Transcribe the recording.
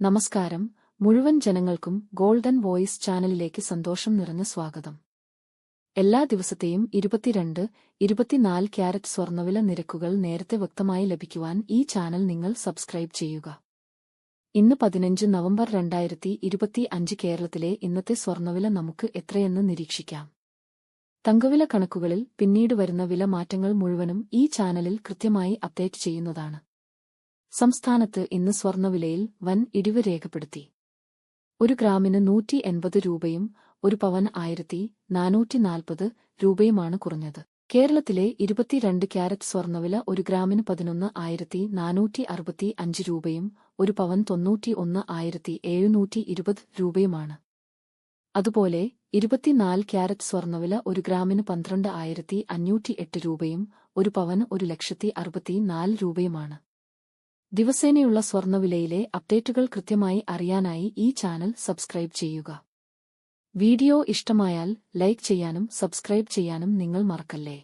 നമസ്കാരം. മുഴുവൻ ജനങ്ങൾക്കും ഗോൾഡൻ വോയിസ് ചാനലിലേക്ക് സന്തോഷം നിറഞ്ഞ സ്വാഗതം. എല്ലാ ദിവസത്തെയും ഇരുപത്തിരണ്ട് ഇരുപത്തിനാല് ക്യാരറ്റ് സ്വർണവില നിരക്കുകൾ നേരത്തെ വ്യക്തമായി ലഭിക്കുവാൻ ഈ ചാനൽ നിങ്ങൾ സബ്സ്ക്രൈബ് ചെയ്യുക. ഇന്ന് പതിനഞ്ച് നവംബർ രണ്ടായിരത്തി ഇരുപത്തി അഞ്ച് കേരളത്തിലെ ഇന്നത്തെ സ്വർണവില നമുക്ക് എത്രയെന്ന് നിരീക്ഷിക്കാം. തങ്കവില കണക്കുകളിൽ പിന്നീട് വരുന്ന വില മാറ്റങ്ങൾ മുഴുവനും ഈ ചാനലിൽ കൃത്യമായി അപ്ഡേറ്റ് ചെയ്യുന്നതാണ്. സംസ്ഥാനത്ത് ഇന്ന് സ്വർണവിലയിൽ വൻ ഇടിവ് രേഖപ്പെടുത്തി. ഒരു ഗ്രാമിന് നൂറ്റി എൺപത് രൂപയും ഒരു പവൻ ആയിരത്തി നാനൂറ്റി നാൽപ്പത് രൂപയുമാണ് കുറഞ്ഞത്. കേരളത്തിലെ ഇരുപത്തിരണ്ട് ക്യാരറ്റ് സ്വർണവില ഒരു ഗ്രാമിന് പതിനൊന്ന് ആയിരത്തി നാനൂറ്റി അറുപത്തി അഞ്ച് രൂപയും ഒരു പവൻ തൊണ്ണൂറ്റി ഒന്ന് ആയിരത്തി എഴുന്നൂറ്റി ഇരുപത് രൂപയുമാണ്. അതുപോലെ ഇരുപത്തിനാല് ക്യാരറ്റ് സ്വർണവില ഒരു ഗ്രാമിന് പന്ത്രണ്ട് ആയിരത്തി അഞ്ഞൂറ്റി എട്ട് രൂപയും ഒരു പവൻ ഒരു ലക്ഷത്തി അറുപത്തി നാല് രൂപയുമാണ്. ദിവസേനയുള്ള സ്വർണവിലയിലെ അപ്ഡേറ്റുകൾ കൃത്യമായി അറിയാനായി ഈ ചാനൽ സബ്സ്ക്രൈബ് ചെയ്യുക. വീഡിയോ ഇഷ്ടമായാൽ ലൈക്ക് ചെയ്യാനും സബ്സ്ക്രൈബ് ചെയ്യാനും നിങ്ങൾ മറക്കല്ലേ?